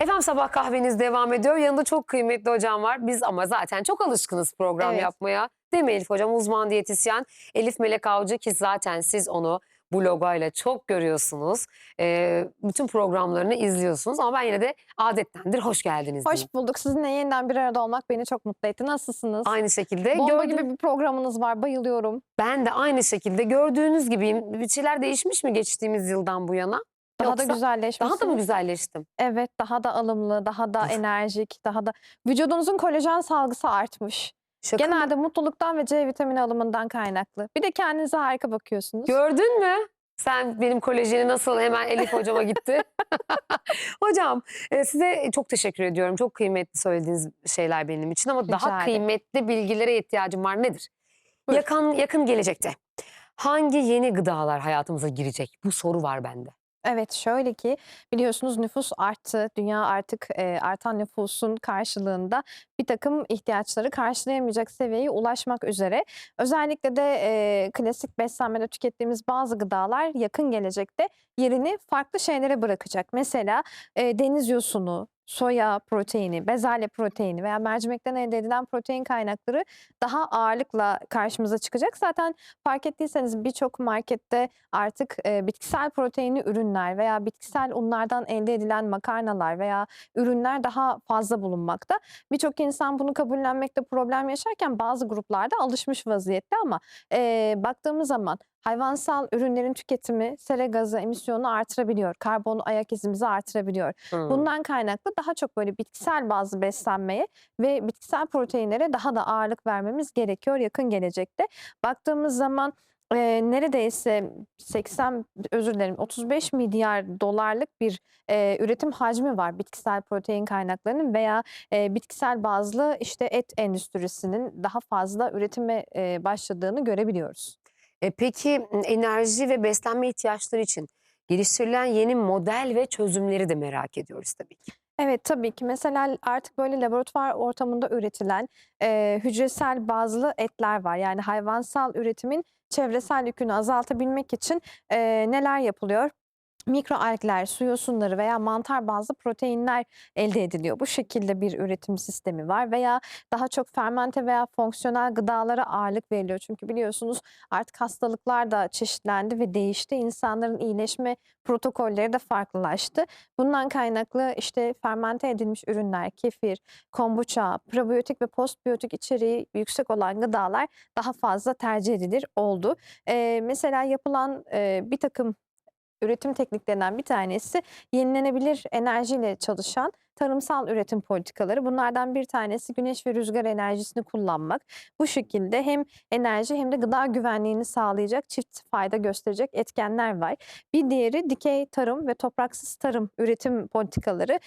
Efendim sabah kahveniz devam ediyor. Yanında çok kıymetli hocam var. Biz ama zaten çok alışkınız program Evet. yapmaya. Değil mi Elif hocam? Uzman diyetisyen Elif Melek Avcı ki zaten siz onu bu logoyla çok görüyorsunuz. Ee, bütün programlarını izliyorsunuz ama ben yine de adettendir hoş geldiniz diyeyim. Hoş bulduk. Sizinle yeniden bir arada olmak beni çok mutlu etti. Nasılsınız? Aynı şekilde Bomba gördüğüm- gibi bir programınız var. Bayılıyorum. ben de aynı şekilde gördüğünüz gibiyim. Bir şeyler değişmiş mi geçtiğimiz yıldan bu yana? Daha da Yoksa güzelleşmişsiniz. Daha da mı güzelleştim? Evet, daha da alımlı, daha da enerjik, daha da vücudunuzun kolajen salgısı artmış. Şaka mı? Genelde mutluluktan ve C vitamini alımından kaynaklı. Bir de kendinize harika bakıyorsunuz. Gördün mü? Sen benim kolejeni nasıl hemen Elif hocama gitti. Hocam e, size çok teşekkür ediyorum. Çok kıymetli söylediğiniz şeyler benim için ama Rica daha ederim. kıymetli bilgilere ihtiyacım var. Nedir? Yakın yakın gelecekte hangi yeni gıdalar hayatımıza girecek? Bu soru var bende. Evet şöyle ki biliyorsunuz nüfus arttı. Dünya artık e, artan nüfusun karşılığında bir takım ihtiyaçları karşılayamayacak seviyeye ulaşmak üzere. Özellikle de e, klasik beslenmede tükettiğimiz bazı gıdalar yakın gelecekte yerini farklı şeylere bırakacak. Mesela e, deniz yosunu, soya proteini, bezelye proteini veya mercimekten elde edilen protein kaynakları daha ağırlıkla karşımıza çıkacak. Zaten fark ettiyseniz birçok markette artık e, bitkisel proteinli ürünler veya bitkisel unlardan elde edilen makarnalar veya ürünler daha fazla bulunmakta. Birçok insan bunu kabullenmekte problem yaşarken bazı gruplarda alışmış vaziyette ama e, baktığımız zaman hayvansal ürünlerin tüketimi sera gazı emisyonunu artırabiliyor. Karbon ayak izimizi artırabiliyor. Hmm. Bundan kaynaklı daha çok böyle bitkisel bazı beslenmeye ve bitkisel proteinlere daha da ağırlık vermemiz gerekiyor yakın gelecekte. Baktığımız zaman e, neredeyse 80 özür dilerim 35 milyar dolarlık bir e, üretim hacmi var bitkisel protein kaynaklarının veya e, bitkisel bazlı işte et endüstrisinin daha fazla üretime e, başladığını görebiliyoruz. E, peki enerji ve beslenme ihtiyaçları için geliştirilen yeni model ve çözümleri de merak ediyoruz tabii ki. Evet tabii ki mesela artık böyle laboratuvar ortamında üretilen e, hücresel bazlı etler var. Yani hayvansal üretimin çevresel yükünü azaltabilmek için e, neler yapılıyor? Mikroalgler, su yosunları veya mantar bazlı proteinler elde ediliyor. Bu şekilde bir üretim sistemi var veya daha çok fermente veya fonksiyonel gıdalara ağırlık veriliyor. Çünkü biliyorsunuz artık hastalıklar da çeşitlendi ve değişti. İnsanların iyileşme protokolleri de farklılaştı. Bundan kaynaklı işte fermente edilmiş ürünler, kefir, kombuça, probiyotik ve postbiyotik içeriği yüksek olan gıdalar daha fazla tercih edilir oldu. Ee, mesela yapılan e, bir takım üretim tekniklerinden bir tanesi yenilenebilir enerjiyle çalışan tarımsal üretim politikaları. Bunlardan bir tanesi güneş ve rüzgar enerjisini kullanmak. Bu şekilde hem enerji hem de gıda güvenliğini sağlayacak çift fayda gösterecek etkenler var. Bir diğeri dikey tarım ve topraksız tarım üretim politikaları.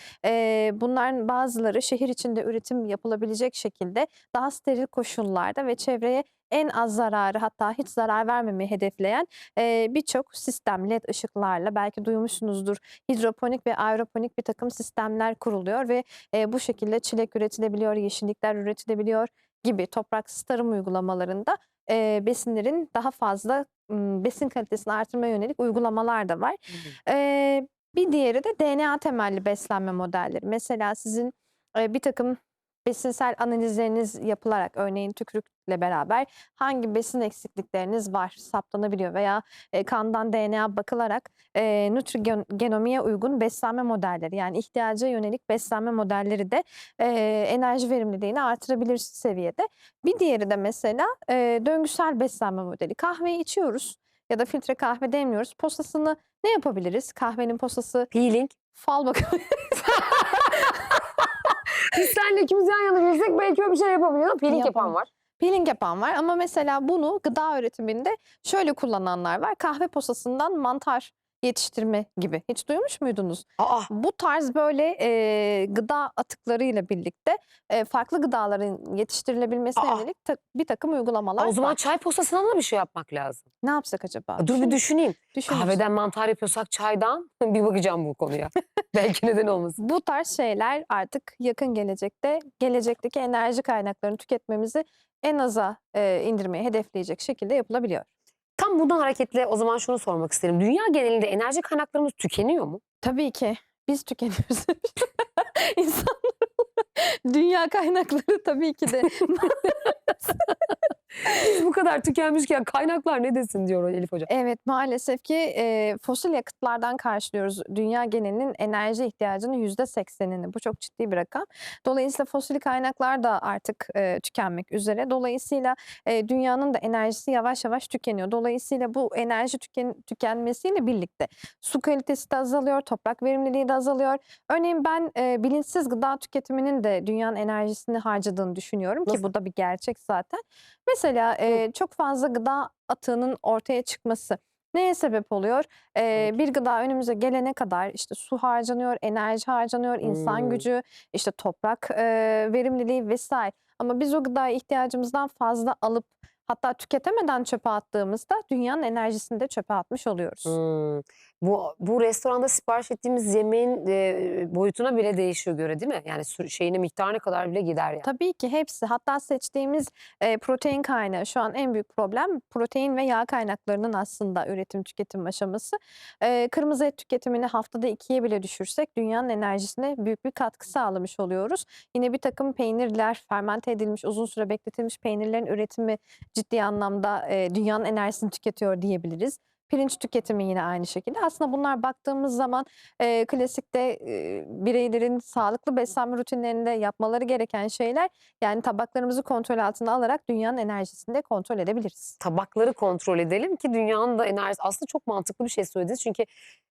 Bunların bazıları şehir içinde üretim yapılabilecek şekilde daha steril koşullarda ve çevreye en az zararı hatta hiç zarar vermemeyi hedefleyen e, birçok sistem led ışıklarla belki duymuşsunuzdur hidroponik ve aeroponik bir takım sistemler kuruluyor ve e, bu şekilde çilek üretilebiliyor, yeşillikler üretilebiliyor gibi topraksız tarım uygulamalarında e, besinlerin daha fazla m, besin kalitesini artırmaya yönelik uygulamalar da var. Ee, bir diğeri de DNA temelli beslenme modelleri. Mesela sizin e, bir takım besinsel analizleriniz yapılarak örneğin tükürükle beraber hangi besin eksiklikleriniz var saptanabiliyor veya e, kandan DNA bakılarak e, nutrigenomiye uygun beslenme modelleri yani ihtiyaca yönelik beslenme modelleri de e, enerji verimliliğini artırabilir seviyede. Bir diğeri de mesela e, döngüsel beslenme modeli. Kahveyi içiyoruz ya da filtre kahve demliyoruz. Posasını ne yapabiliriz? Kahvenin posası Peeling. fal bakımı. Biz seninle ikimiz yan yana girsek belki öyle bir şey yapabiliyor. Peeling yapan var. Peeling yapan var ama mesela bunu gıda üretiminde şöyle kullananlar var. Kahve posasından mantar yetiştirme gibi. Hiç duymuş muydunuz? Aa, Bu tarz böyle e, gıda atıklarıyla birlikte e, farklı gıdaların yetiştirilebilmesine Aa. yönelik ta- bir takım uygulamalar o zaman var. çay posasına da bir şey yapmak lazım. Ne yapsak acaba? Dur bir Düşün- düşüneyim. düşünün. Kahveden mantar yapıyorsak çaydan bir bakacağım bu konuya. belki neden olmasın. Bu tarz şeyler artık yakın gelecekte gelecekteki enerji kaynaklarını tüketmemizi en aza e, indirmeyi hedefleyecek şekilde yapılabiliyor. Tam buradan hareketle o zaman şunu sormak isterim. Dünya genelinde enerji kaynaklarımız tükeniyor mu? Tabii ki biz tükeniyoruz. İnsanlar dünya kaynakları tabii ki de Biz bu kadar tükenmişken kaynaklar ne desin diyor Elif Hoca. Evet maalesef ki e, fosil yakıtlardan karşılıyoruz dünya genelinin enerji ihtiyacının yüzde seksenini. Bu çok ciddi bir rakam. Dolayısıyla fosil kaynaklar da artık e, tükenmek üzere. Dolayısıyla e, dünyanın da enerjisi yavaş yavaş tükeniyor. Dolayısıyla bu enerji tüken, tükenmesiyle birlikte su kalitesi de azalıyor, toprak verimliliği de azalıyor. Örneğin ben e, bilinçsiz gıda tüketiminin de dünyanın enerjisini harcadığını düşünüyorum ki Nasıl? bu da bir gerçek zaten. Mesela e, çok fazla gıda atığının ortaya çıkması neye sebep oluyor? E, bir gıda önümüze gelene kadar işte su harcanıyor, enerji harcanıyor, insan Hmm. gücü, işte toprak e, verimliliği vesaire. Ama biz o gıdayı ihtiyacımızdan fazla alıp hatta tüketemeden çöpe attığımızda dünyanın enerjisini de çöpe atmış oluyoruz. Hmm. Bu bu restoranda sipariş ettiğimiz yemeğin e, boyutuna bile değişiyor göre değil mi? Yani sü- şeyine miktarına kadar bile gider yani. Tabii ki hepsi. Hatta seçtiğimiz e, protein kaynağı şu an en büyük problem protein ve yağ kaynaklarının aslında üretim tüketim aşaması. E, kırmızı et tüketimini haftada ikiye bile düşürsek dünyanın enerjisine büyük bir katkı sağlamış oluyoruz. Yine bir takım peynirler, fermente edilmiş, uzun süre bekletilmiş peynirlerin üretimi ciddi anlamda e, dünyanın enerjisini tüketiyor diyebiliriz. Pirinç tüketimi yine aynı şekilde. Aslında bunlar baktığımız zaman e, klasikte e, bireylerin sağlıklı beslenme rutinlerinde yapmaları gereken şeyler. Yani tabaklarımızı kontrol altına alarak dünyanın enerjisini de kontrol edebiliriz. Tabakları kontrol edelim ki dünyanın da enerjisi aslında çok mantıklı bir şey söylediniz. Çünkü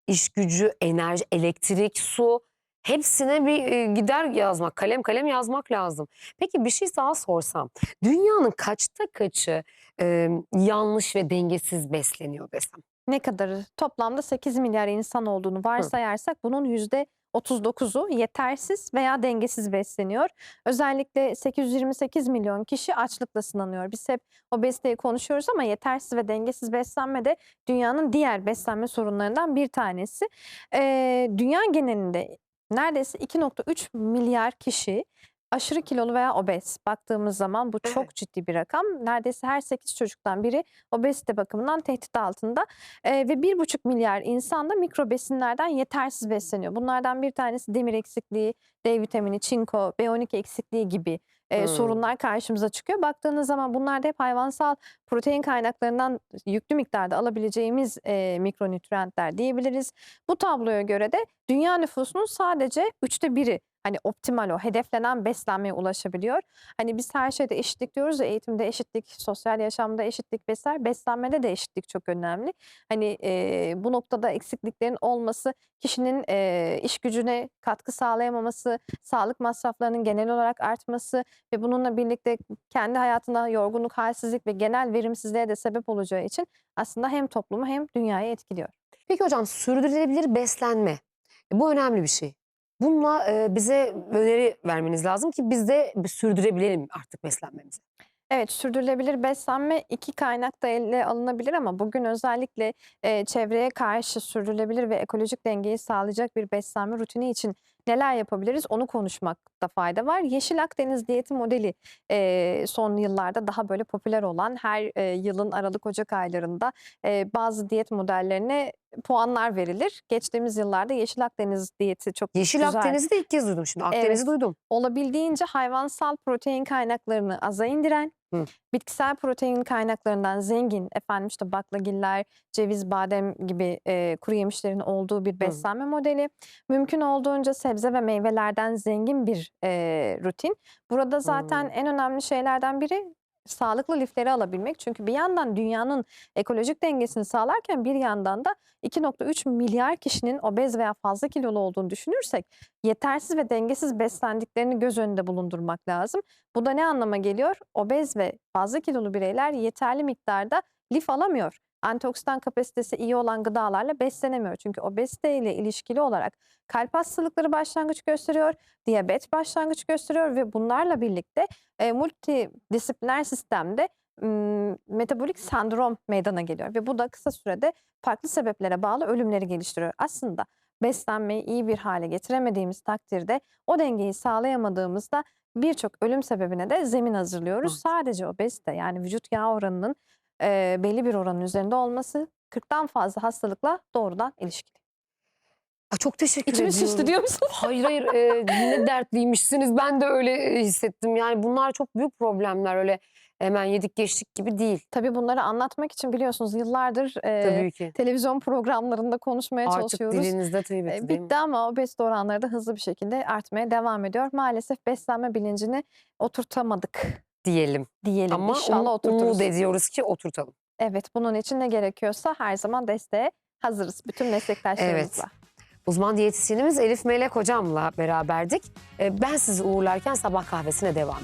iş gücü, enerji, elektrik, su hepsine bir e, gider yazmak, kalem kalem yazmak lazım. Peki bir şey daha sorsam. Dünyanın kaçta kaçı e, yanlış ve dengesiz besleniyor desem? Ne kadarı? Toplamda 8 milyar insan olduğunu varsayarsak bunun yüzde 39'u yetersiz veya dengesiz besleniyor. Özellikle 828 milyon kişi açlıkla sınanıyor. Biz hep obeziteyi konuşuyoruz ama yetersiz ve dengesiz beslenme de dünyanın diğer beslenme sorunlarından bir tanesi. Ee, dünya genelinde neredeyse 2.3 milyar kişi aşırı kilolu veya obez. Baktığımız zaman bu çok Evet. ciddi bir rakam. Neredeyse her 8 çocuktan biri obezite bakımından tehdit altında. Ee, ve 1,5 milyar insan da mikro besinlerden yetersiz besleniyor. Bunlardan bir tanesi demir eksikliği, D vitamini, çinko, B12 eksikliği gibi e, Hmm. sorunlar karşımıza çıkıyor. Baktığınız zaman bunlar da hep hayvansal protein kaynaklarından yüklü miktarda alabileceğimiz e, mikronütriyentler diyebiliriz. Bu tabloya göre de dünya nüfusunun sadece üçte biri hani optimal o hedeflenen beslenmeye ulaşabiliyor. Hani biz her şeyde eşitlik diyoruz ya eğitimde eşitlik, sosyal yaşamda eşitlik vesaire beslenmede de eşitlik çok önemli. Hani e, bu noktada eksikliklerin olması kişinin e, iş gücüne katkı sağlayamaması, sağlık masraflarının genel olarak artması ve bununla birlikte kendi hayatında yorgunluk, halsizlik ve genel verimsizliğe de sebep olacağı için aslında hem toplumu hem dünyayı etkiliyor. Peki hocam sürdürülebilir beslenme. Bu önemli bir şey. Bununla bize öneri vermeniz lazım ki biz de sürdürebilelim artık beslenmemizi. Evet, sürdürülebilir beslenme iki kaynakta ele alınabilir ama bugün özellikle e, çevreye karşı sürdürülebilir ve ekolojik dengeyi sağlayacak bir beslenme rutini için neler yapabiliriz onu konuşmakta fayda var. Yeşil Akdeniz diyeti modeli e, son yıllarda daha böyle popüler olan her e, yılın Aralık-Ocak aylarında e, bazı diyet modellerine puanlar verilir. Geçtiğimiz yıllarda Yeşil Akdeniz diyeti çok Yeşil güzel. Akdeniz'i de ilk kez duydum şimdi. Akdeniz'i Evet. duydum. olabildiğince hayvansal protein kaynaklarını aza indiren, Hı. bitkisel protein kaynaklarından zengin, efendim işte baklagiller, ceviz, badem gibi e, kuru yemişlerin olduğu bir beslenme modeli. Mümkün olduğunca sebze ve meyvelerden zengin bir e, rutin. Burada zaten Hmm. en önemli şeylerden biri sağlıklı lifleri alabilmek. Çünkü bir yandan dünyanın ekolojik dengesini sağlarken bir yandan da 2.3 milyar kişinin obez veya fazla kilolu olduğunu düşünürsek yetersiz ve dengesiz beslendiklerini göz önünde bulundurmak lazım. Bu da ne anlama geliyor? Obez ve fazla kilolu bireyler yeterli miktarda lif alamıyor. Antioksidan kapasitesi iyi olan gıdalarla beslenemiyor. Çünkü obezite ile ilişkili olarak kalp hastalıkları başlangıç gösteriyor, diyabet başlangıç gösteriyor ve bunlarla birlikte e, multidisipliner sistemde metabolik sendrom meydana geliyor ve bu da kısa sürede farklı sebeplere bağlı ölümleri geliştiriyor. Aslında beslenmeyi iyi bir hale getiremediğimiz takdirde o dengeyi sağlayamadığımızda birçok ölüm sebebine de zemin hazırlıyoruz. Evet. Sadece obezite yani vücut yağ oranının e, belli bir oranın üzerinde olması 40'tan fazla hastalıkla doğrudan ilişkili. Aa, çok teşekkür İçimiz ediyorum. şişti diyor musun? Hayır hayır e, ne dertliymişsiniz ben de öyle hissettim. Yani bunlar çok büyük problemler öyle hemen yedik geçtik gibi değil. Tabii bunları anlatmak için biliyorsunuz yıllardır e, televizyon programlarında konuşmaya Artık çalışıyoruz. dilinizde tabii E, bitti ama obezite oranları da hızlı bir şekilde artmaya devam ediyor. Maalesef beslenme bilincini oturtamadık diyelim. diyelim. Ama İnşallah um- oturturuz. umut ediyoruz ki oturtalım. Evet bunun için ne gerekiyorsa her zaman desteğe hazırız. Bütün meslektaşlarımızla. Uzman diyetisyenimiz Elif Melek hocamla beraberdik. E, Ben sizi uğurlarken sabah kahvesine devam.